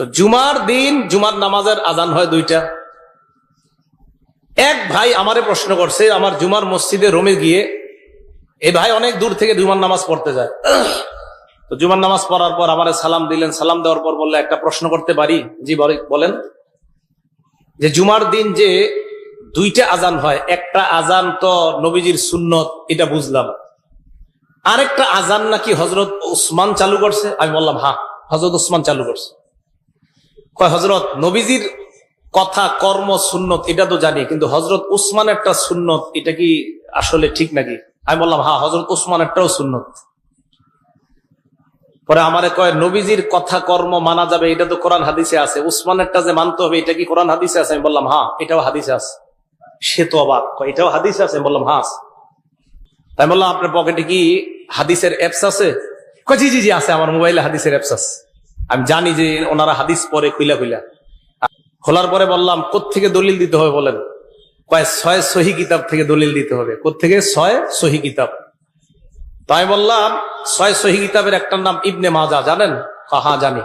তো জুমার দিন, জুমার নামাজের আজান হয় দুইটা। এক ভাই আমারে প্রশ্ন করছে, আমার জুমার মসজিদে রোমে গিয়ে এই ভাই অনেক দূর থেকে জুমার নামাজ পড়তে যায়। তো জুমার নামাজ পড়ার পর আমারে সালাম দিলেন। সালাম দেওয়ার পর বললে, একটা প্রশ্ন করতে পারি? জি, বলেন যে জুমার দিন যে দুইটা আজান হয়, একটা আজান তো নবীজির সুন্নত, এটা বুঝলাম। আরেকটা আজান নাকি হজরত উসমান চালু করছে? আমি বললাম হ্যাঁ হজরত উসমান চালু করছে। হজরত নবীজির কথা, কর্ম, সুন্নত, এটা তো জানি, কিন্তু হজরত উসমান একটা সুন্নত, এটা কি আসলে ঠিক নাকি? আমি বললাম হ্যাঁ হজরত উসমান একটাও সুন্নত। পরে আমার কয়, নবীজির কথা, কর্ম মানা যাবে, এটা তো কোরআন হাদিসে আছে। উসমানেরটা যে মানতে হবে, এটা কি কোরআন হাদিসে আছে? আমি বললাম হ্যাঁ এটাও হাদিসে আছে। সে তো অবাক এটাও হাদিসে আছে? বললাম হ্যাঁ আছে। তাই বললাম, আপনার পকেটে কি হাদিসের অ্যাপস আছে? জি জি জি, আছে, আমার মোবাইলে হাদিসের অ্যাপস আছে। আমি জানি যে ওনারা হাদিস পরে খুইলা খুইলা। খোলার পরে বললাম, কোত্থেকে দলিল দিতে হবে বলেন? কয়, ছয় সহি কিতাব থেকে দলিল দিতে হবে। কোত্থেকে? ছয় সহি কিতাব। তাই বললাম, ছয় সহি কিতাবের একটার নাম ইবনে মাজা জানেন? হ্যাঁ জানি।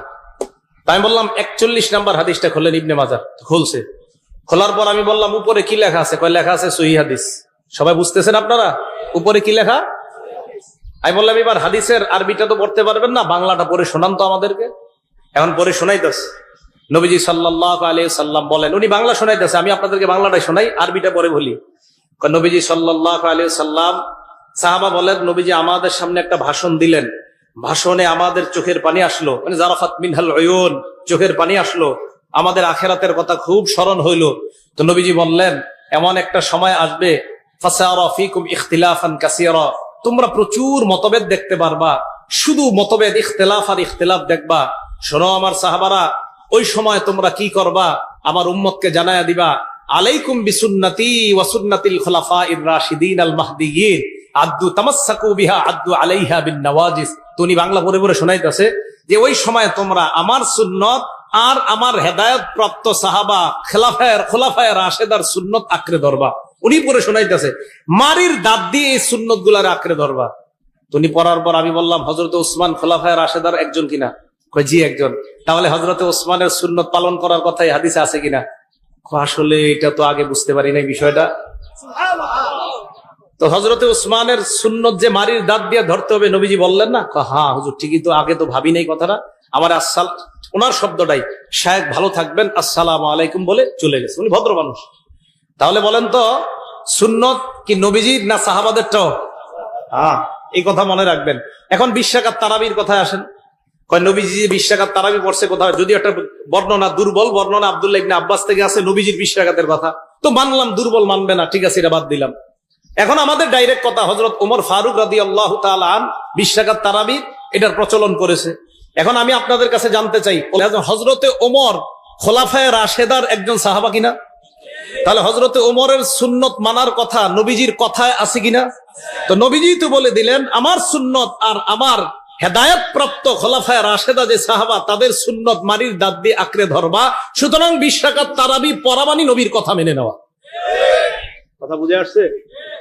তাই বললাম, একচল্লিশ নাম্বার হাদিসটা খোলেন ইবনে মাজা খুলছে। খোলার পর আমি বললাম, উপরে কি লেখা আছে? কয়, লেখা আছে সহি হাদিস। সবাই বুঝতেছেন আপনারা? উপরে কি লেখা? আমি বললাম, এবার হাদিসের আরবিটা তো পড়তে পারবেন না, বাংলাটা পড়ে শোনান তো আমাদেরকে। এখন পরে শোনাইতেছে। নবীজি সাল্লাহ আলী সাল্লাম বলেন, উনি বাংলা শোনাইতেছে, আমি আপনাদেরকে বাংলাটাই শোনাই, আরবিটা পরে বলি। নবীজি সাল্লাহ আলী সাল্লাম সাহাবা বলেন, নবীজি আমাদের সামনে একটা ভাষণ দিলেন। ভাষণে আমাদের চোখের পানি আসলো। মানে জারাফাত মিনহাল অয়ন চোখের পানি আসলো। আমাদের আখেরাতের কথা খুব স্মরণ হইল। তো নবীজি বললেন, এমন একটা সময় আসবে তোমরা প্রচুর মতভেদ দেখতে পারবা। শুধু মতভেদ, ইখতিলাফ আর ইখতিলাফ দেখবা। শোনো আমার সাহাবারা, ওই সময় তোমরা কি করবা? আমার উম্মতকে জানায়া দিবা, আলাইকুম বিসুন্নতি ওয়াসুন্নাতিল খোলাফা রাশিদিন আল মাহদিয়িন, আদ্দু তামাসাকু বিহা, আদ্দু আলাইহা বিন নওয়াজিস। তো উনি বাংলা পরে পরে শোনাইতেছে যে, ওই সময় তোমরা আমার সুন্নত আর আমার হেদায়ত প্রাপ্ত সাহাবা, খেলাফায়ের খোলাফায়ের রাশেদার সুন্নত আঁকড়ে ধরবা। উনি পরে শোনাইতেছে, মারির দাঁত দিয়ে এই সুন্নতগুলার আঁকড়ে ধরবা। তো উনি পড়ার পর আমি বললাম হজরত উসমান খোলাফায়ের রাশেদার একজন কিনা? জি একজন। তাহলে হজরত ওসমানের সুন্নত পালন করার কথাই হাদিসে আছে কিনা? আসলে এটা তো আগে বুঝতে পারি নাই বিষয়টা। তো হজরতে ওসমানের সুন্নত যে মারির দাঁত দিয়ে ধরতে হবে নবীজি বললেন না? হ্যাঁ হুজুর ঠিকই তো আগে তো ভাবি নাই কথাটা। আমার আসসাল ওনার শব্দটাই শায়েক ভালো থাকবেন আসসালাম আলাইকুম বলে চলে গেছে। উনি ভদ্র মানুষ। তাহলে বলেন তো সুন্নত কি নবীজির না সাহাবাদেরটাও? হ্যাঁ এই কথা মনে রাখবেন। এখন বিশ্বাকাত তারাবির কথায় আসেন। কয়, নবীজি যে বিশ্বাকাত তারাবি পড়ছে কোথাও যদি একটা বর্ণনা, দুর্বল বর্ণনা, আব্দুল্লাহ ইবনে আব্বাস থেকে আছে নবীজির বিশ্বাকাতের কথা। তো মানলাম, দুর্বল মানবে না, ঠিক আছে, এটা বাদ দিলাম। এখন আমাদের ডাইরেক্ট কথা হজরত ওমর ফারুক রাদি আল্লাহ আন বিশ্বাকাত তারাবি, এটার প্রচলন করেছে। এখন আমি আপনাদের কাছে জানতে চাই হজরতে ওমর খোলাফায় রাশেদার একজন সাহাবা কিনা? তাহলে হজরতে ওমরের সুন্নত মানার কথা নবীজির কথায় আছে কিনা? তো নবীজি তো বলে দিলেন, আমার সুন্নত আর আমার হেদায়ত প্রাপ্ত খোলাফায় রাশেদা যে সাহাবা তাদের সুন্নত মারির দাঁত দিয়ে আঁকড়ে ধরবা। সুতরাং বিশ্বাকাত তারাবি পরামানি নবীর কথা মেনে নেওয়া। কথা বুঝে আসছে?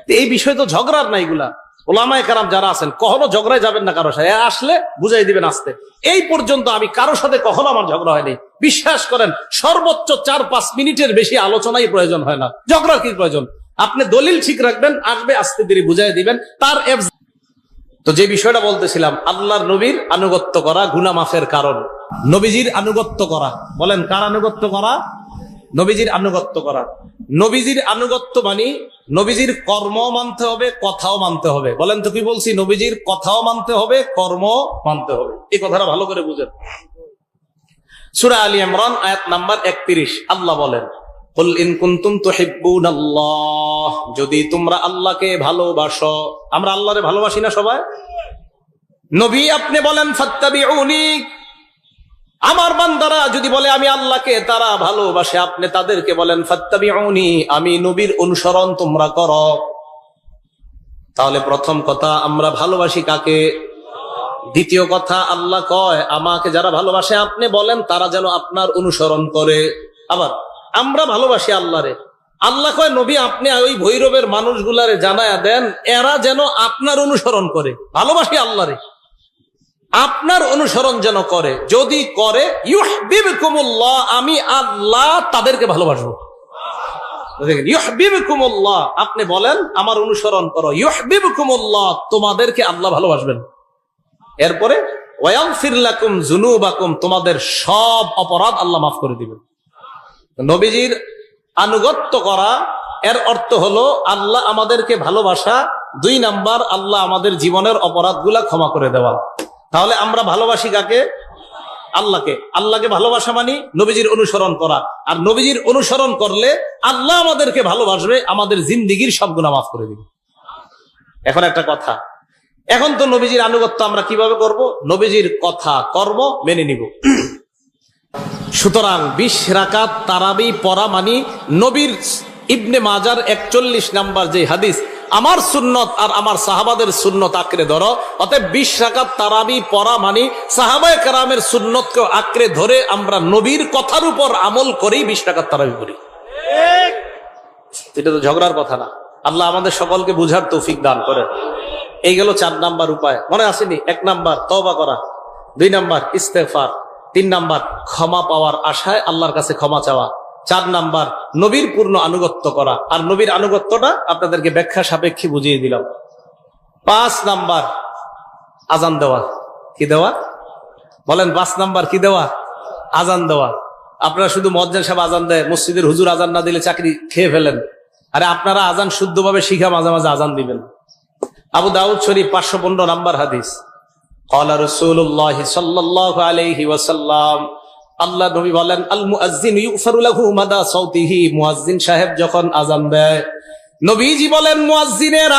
এই বিষয় তো ঝগড়ার না এগুলা। ওলামায় কারাম যারা আছেন কখনো ঝগড়ায় যাবেন না কারও সাথে। আসলে বুঝাই দিবেন আসতে। এই পর্যন্ত আমি কারও সাথে কখনো আমার ঝগড়া হয়নি। বিশ্বাস করেন সর্বোচ্চ চার পাঁচ মিনিটের বেশি আলোচনাই প্রয়োজন হয় না। ঝগড়া কি প্রয়োজন? আপনি দলিল ঠিক রাখবেন আসবে আস্তে ধীরে বুঝাই দিবেন। তার তো যে বিষয়টা বলতেছিলাম, আল্লাহর নবীর আনুগত্য করা গুনা মাফের কারণ। নবীজির আনুগত্য করা। বলেন, কার আনুগত্য করা? নবীজির আনুগত্য করা। নবীজির আনুগত্য মানি নবীজির কর্ম মানতে হবে, কথাও মানতে হবে। বলেন তো কি বলছি? নবীজির কথাও মানতে হবে কর্ম মানতে হবে। এই কথাটা ভালো করে বুঝেন। সুরা আলী ইমরান, আয়াত নাম্বার একত্রিশ। আল্লাহ বলেন যদি তোমরা আল্লাহকে ভালোবাসো, আমরা আল্লাহরে ভালোবাসি না সবাই? নবী আপনি বলেন, ফাত্তাবিউনি। আমার বান্দারা যদি বলে, আমি আল্লাহকে তারা ভালোবাসে, আপনি তাদেরকে বলেন, ফাত্তাবিউনি, আমি নবীর অনুসরণ তোমরা করো। তাহলে প্রথম কথা, আমরা ভালোবাসি কাকে? দ্বিতীয় কথা, আল্লাহ কয়, আমাকে যারা ভালোবাসে, আপনি বলেন, তারা যেন আপনার অনুসরণ করে। আবার আমরা ভালোবাসি আল্লাহরে। আল্লাহ কয়, নবী, আপনি ওই ভৈরবের মানুষগুলারে জানায়া দেন, এরা যেন আপনার অনুসরণ করে। ভালোবাসি আল্লাহরে। আপনার অনুসরণ যেন করে। যদি করে, ইউহবিবকুমুল্লাহ, আমি আল্লাহ তাদেরকে ভালোবাসবো। দেখেন আপনি বলেন, আমার অনুসরণ করো। ইউহবিবকুমুল্লাহ, তোমাদেরকে আল্লাহ ভালোবাসবেন। এরপরে, ওয়াগফির লাকুম যুনুবাকুম, তোমাদের সব অপরাধ আল্লাহ মাফ করে দিবেন। নবীজির আনুগত্য করা, এর অর্থ হলো আল্লাহ আমাদেরকে ভালোবাসা, দুই নাম্বার আল্লাহ আমাদের জীবনের অপরাধগুলা ক্ষমা করে দেওয়া। তাহলে আমরা ভালোবাসি কাকে? আল্লাহকে। আল্লাহকে ভালোবাসা মানি নবীজির অনুসরণ করা। আর নবীজির অনুসরণ করলে আল্লাহ আমাদেরকে ভালোবাসবে, আমাদের জিন্দিগির সব গুণা মাফ করে দিবে। এখন একটা কথা। এখন তো নবীজির আনুগত্য আমরা কীভাবে করব? নবীজির কথা কর্ম মেনে নিব। সুতরাং বিশ রাকাত তারাবি মানি নবীর ইবনে মাজার একচল্লিশ নাম্বার যে হাদিস, আমার সুন্নত আর আমার সাহাবাদের সুন্নত আঁকড়ে ধরো। অতএব বিশ রাকাত তারাবি মানি সাহাবায় কারামের সুন্নতকে আঁকড়ে ধরে আমরা নবীর কথার উপর আমল করেই বিশ রাকাত তারাবি করি এটা তো ঝগড়ার কথা না। আল্লাহ আমাদের সকলকে বুঝার তৌফিক দান করে এই গেল চার নাম্বার উপায়। মনে আসেনি? এক নাম্বার তবা করা। দুই নাম্বার ইস্তেফার তিন নাম্বার, ক্ষমা পাওয়ার আশায় আল্লাহর কাছে ক্ষমা চাওয়া। চার নাম্বার, নবীর পূর্ণ আনুগত্য করা। আর নবীর আনুগত্যটা আপনাদেরকে ব্যাখ্যা সাপেক্ষে বুঝিয়ে দিলাম। পাঁচ নাম্বার, আজান দেওয়া। কি দেওয়া? বলেন, পাঁচ নাম্বার কি দেওয়া? আজান দেওয়া। আপনারা শুধু মজ্জান সাহেব আজান দেয়, মসজিদের হুজুর আজান না দিলে চাকরি খেয়ে ফেলেন। আরে আপনারা আজান শুদ্ধভাবে শিখা মাঝে মাঝে আজান দিবেন। আবু দাউদ শরীফ পাঁচশো পনেরো নাম্বার হাদিস। কলা রসুল্লাহ সাল্লাহ আলহি ওয়াসাল্লাম আল্লাহ নবী বলেন আল মাদা সাউতিহি। সাহেব যখন আজান দেয়, নবীজি বলেন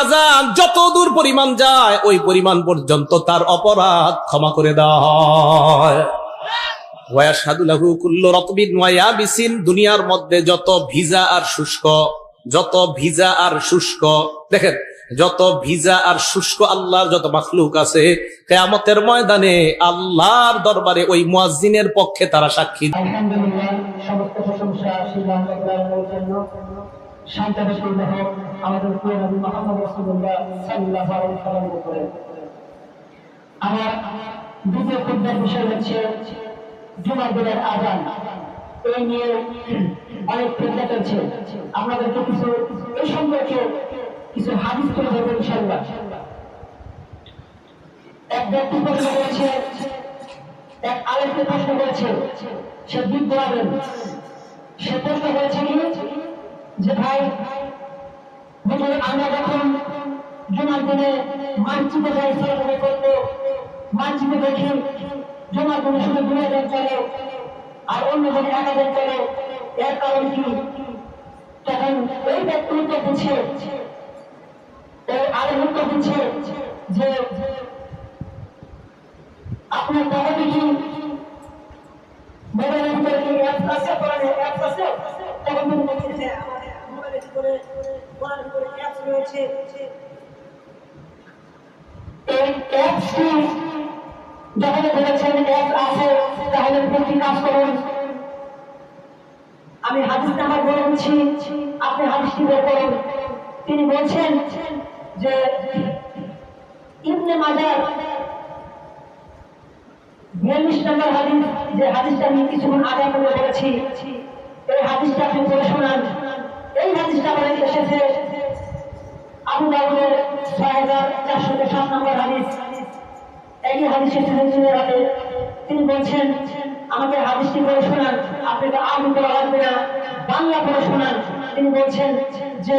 আজান যত দূর পরিমাণ যায়, ওই পরিমাণ পর্যন্ত তার অপরাধ ক্ষমা করে দেওয়া দুনিয়ার মধ্যে যত ভিজা আর শুষ্ক, যত ভিজা আর শুষ্ক, দেখেন যত ভিজা আর শুষ্ক আল্লাহর যত মাখলুক আছে, কেয়ামতের ময়দানে আল্লাহর দরবারে ওই মুয়াজ্জিনের পক্ষে তারা সাক্ষী আমাদের কিছু এই সম্পর্কে কিছু হাদিস করে দেবো ইনশাল্লাহ এক ব্যক্তি প্রশ্ন করেছে, এক আরেককে প্রশ্ন করেছে, সে বৃদ্ধ আলেম। সে প্রশ্ন করেছে কি? যে ভাই আমরা যখন জুমার দিনে যাই চলাচলা করব মানচিত্র দেখি জুমার দিনে শুধু দুই হাজার চলে আর অন্য দিনে এক হাজার চলে। এর কারণ কি? তখন ওই ব্যক্তি উত্তর দিচ্ছে ওই আলেম উত্তর দিচ্ছে যে আপনার বাবা দেখি মোবাইলের ভিতরে কি অ্যাপস আছে? কোরআনের অ্যাপস আছে? তখন তুমি বলছি যে আমার মোবাইলের ভিতরে কোরআনের ভিতরে অ্যাপস রয়েছে। এই অ্যাপসটি যখন বলেছেন অ্যাপস আছে তাহলে প্রতি কাজ করুন। আমি হাদিস নাম্বার বলে দিচ্ছি আপনি হাদিসটি বের করুন। তিনি বলছেন যে ইবনে মাজার বিয়াল্লিশ নম্বর হাদিস, যে হাদিসটা আমি কিছুক্ষণ আগে আপনাকে বলেছি এই হাদিসটা আপনি পড়ে শোনান। এই হাদিসটা এসেছে আবু ছয় হাজার চারশো সাত নম্বর হাদিস। এই হাদিস এসেছে রাতে তিনি বলছেন, আমাকে হাদিসটি পড়ে শোনান, আপনি তো আরবি পড়া লাগবে না, বাংলা পড়ে শোনান। তিনি বলছেন যে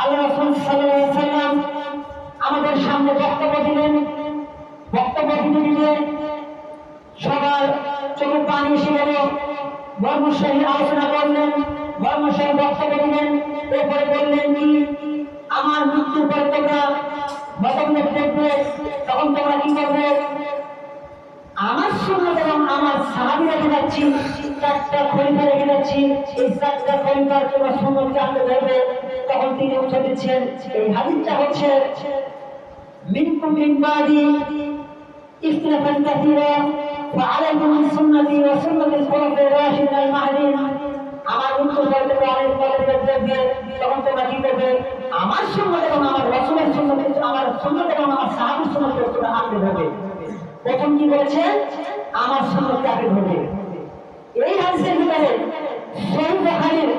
আল্লাহ রসুল সাল্লাম আমাদের সামনে বক্তব্য দিলেন। বক্তব্য দিতে দিতে সবার চোখে পানি এসে গেল। আলোচনা করলেন বর্মশাহী বক্তব্য দিলেন। এরপরে বললেন কি, আমার মৃত্যুর পরে তোমরা বদমনে দেখবে, তখন তোমরা কি করবে? আমার সুন্নত এবং আমার সাহাবি রেখে যাচ্ছি, চারটা খলিফা রেখে যাচ্ছি। এই চারটা খলিফার তোমরা সুন্নত জানতে ধরবে তখন তিনি উত্তর দিচ্ছেন এই হাদিসটা হচ্ছে منكم من بعدي اختلافا كثيرا فعليكم بسنتي وسنة الخلفاء الراشدين المهديين আমার উত্তর বলতে অনেক পদক্ষেপ দেখবে তখন তোমরা কি করবে আমার সুন্নত এবং আমার রসুলের সুন্নত আমার সুন্নত এবং আমার সাহাবির সুন্নত তোমরা আগে ধরবে প্রথম কি বলেছেন আমার সুন্নতকে আগে ধরবে এই হাদিসের ভিতরে সহি বুখারীর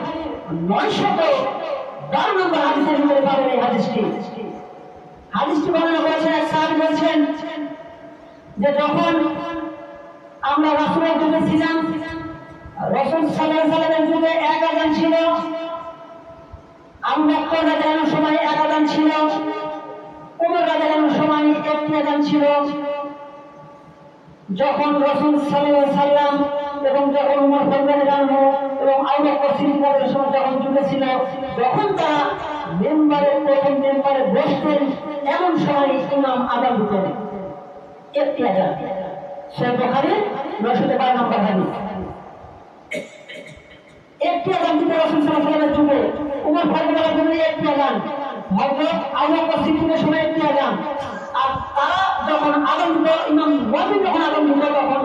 নয়শত বারো নম্বর হাদিসের ভিতরে পাবেন এই হাদিসটি। হাদিসটি বর্ণনা করেছেন এক সাহাবী বলছেন যে যখন আমরা রাসূলের যুগে ছিলাম, রসুল আলাইহি সাল্লামের যুগে এক আযান ছিল। আমরা রাজানোর সময় এক আদান ছিল। উমর রাজানোর সময় একটি আদান ছিল। যখন রসুল আলাইহি সাল্লাম এবং যখন উমর রাজানো এবং আবু বকর সিদ্দিকের সময় যখন যুগে ছিল, যখন তারা মেম্বারে, প্রথম মেম্বারে বসতেন, এমন সময় ইমাম আদান দিতেন একটি আদান সে বোখারি নশো বারো নম্বর হাদিস। একটি আগান দিতে রসুল সাল্লামের যুগে উমর ফারুকের জন্য একটি আগান হযরত আবু বকর সময় একটি আগান আর তারা যখন আগান দিত ইমাম মুয়াজ্জিন যখন আগান দিত তখন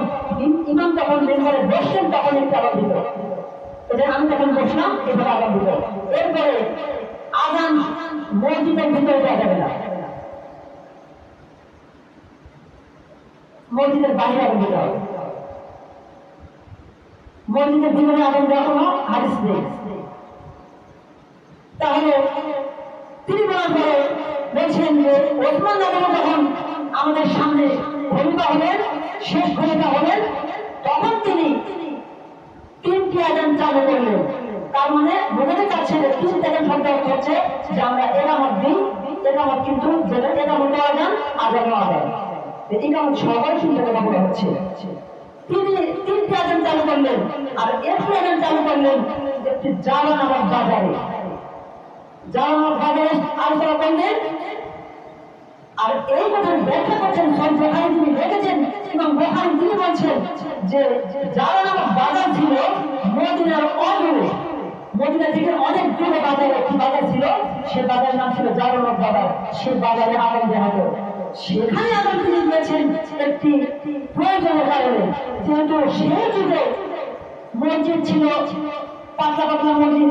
ইমাম যখন মেম্বারে বসতেন তখন একটি আগান দিত এটা আমি যখন বসলাম এভাবে আগান দিত এরপরে আগান মসজিদের ভিতরে দেওয়া যাবে না। মসজিদের বাইরে আগান দিতে হবে। মসজিদের ভিতরে আগুন দেওয়া কোনো হাদিস নেই। তাহলে তিনি বলার পরে বলছেন যে ওসমান যখন আমাদের সামনে খলিফা হলেন শেষ খলিফা হলেন তখন তিনি তিনটি আজান চালু করলেন। তার মানে বোঝাতে চাচ্ছে যে তিন থেকে শব্দ হচ্ছে যে আমরা একামত দিই। একামত কিন্তু যেটা একামত আজান আজানও আজান একামত সহকারে শুনতে কথা বলা হচ্ছে। তিনি তিনটি আজান চালু করলেন আর একটি আজান চালু করলেন একটি জালান আমার বাজারে। জালান আমার বাজারে আলোচনা করলেন আর এই কথা ব্যাখ্যা করছেন সব বোখারি তিনি রেখেছেন এবং বোখারি তিনি বলছেন যে জালান আমার বাজার ছিল, মদিনার অদূরে মদিনা থেকে অনেক দূরে বাজার একটি বাজার ছিল, সে বাজারের নাম ছিল জালান বাজার। সে বাজারে আগুন দেওয়া সেখানে আবার তিনি দিয়েছেন একটি প্রয়োজনের কারণে। যেহেতু সেই যুগে মসজিদ ছিল পাতলা পাতলা মসজিদ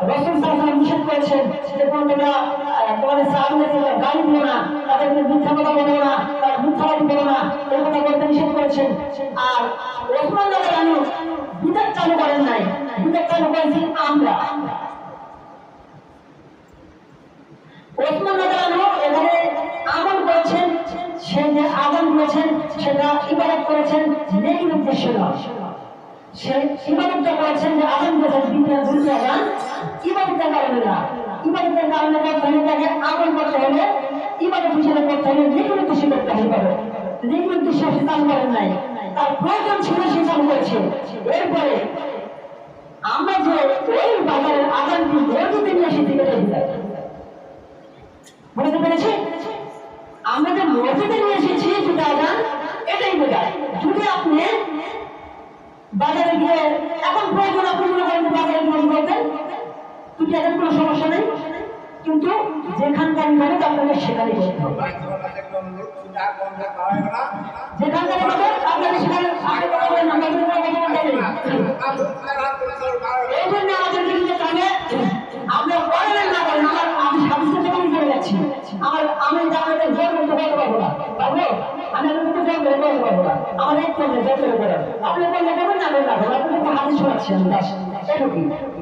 রসুল সাল্লাম নিষেধ করেছেন করেছেন নাই আমল সে যে আদান করেছেন, সেটা ইবাদত করেছেন, নেকির উদ্দেশ্য নয়। সে ইবাদতটা করেছেন যে আদান করেছেন দুনিয়া আদান ইবাদতের কারণে না। ইবাদতের কারণে করতে হলে তাকে আমল করতে হলে ইবাদত হিসেবে করতে হলে নেকির উদ্দেশ্যে করতে হবে নেকির উদ্দেশ্যে সে চালু করেন নাই। তার প্রয়োজন ছিল সে চালু করেছে। এরপরে আমরা যে ওই বাজারের আদানটি মসজিদে নিয়ে এসে থেকে বুঝতে পেরেছি? আমরা যে মসজিদে নিয়ে এসেছি যেটা আজান এটাই বোঝায় যদি আপনি বাজারে গিয়ে এখন প্রয়োজন আপনি মনে করেন বাজারে গিয়ে কি করবেন তুমি এখন কোনো সমস্যা নেই। কিন্তু যেখানকার সেখানেই করতে হবে। যেখানকার ইবাদত আপনাকে সেখানে আগে কথা বলেন আমরা কিন্তু কিন্তু তাহলে আমরা আমি করে যাচ্ছি। আমার, আমি আপনাদের জোর করতে পারব না। এক করলে জোর করে আপনি করবেন না আপনি হাদিস শোনাচ্ছি দাস এটুকুই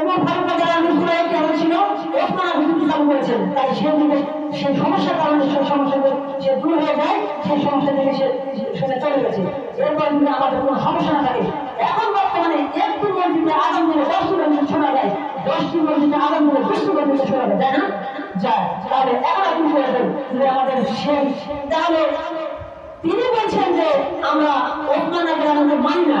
ওমর ফারুক রাদিয়াল্লাহু আনহু সুরায় কি ওসমান আবু চালু করেছেন তাই সে দিকে সেই সমস্যার কারণে সে দূর হয়ে যায় সেই সমস্যা থেকে সে সেটা চলে গেছে। এরপর আমাদের কোনো সমস্যা না থাকে, এখন বর্তমানে মসজিদে দিনে দশটি মসজিদ শোনা যায়। দশটি মসজিদে দিনে বিশটি মসজিদে শোনা যায়, তাই না? যায় তাহলে এখন আপনি বলবেন যে আমাদের শেখ। তাহলে তিনি বলছেন যে আমরা ওসমান আগ্রামকে মানি না।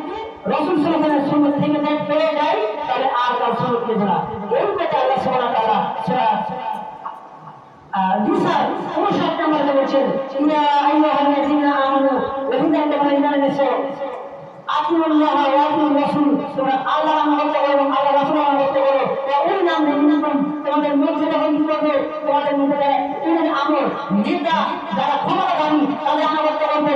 রসুল সাল্লাল্লাহু সুন্নাত থেকে যায় পেয়ে যায়, তাহলে আর তার সুন্নাত নেবে না এই কথা আল্লাহ সুবহানাহু তাআলা সূরা নিসা উনষাট নম্বরে তোমাদের মধ্যে যখন নেতা যারা ক্ষমতাবান তাদের অনুগত করবে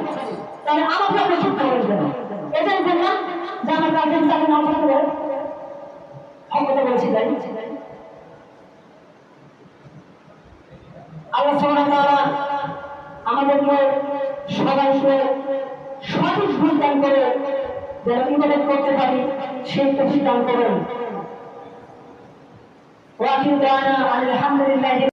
তাহলে আমাকে আপনি সত্য বলবেন এটাই বললাম যে আমার গার্জেন তাকে করতে পারে ক্ষমতা বলেছি, তাই আল্লাহ আমাদেরকে সবাইকে সঠিক করে করতে পারি, সেই করেন। আলহামদুলিল্লাহ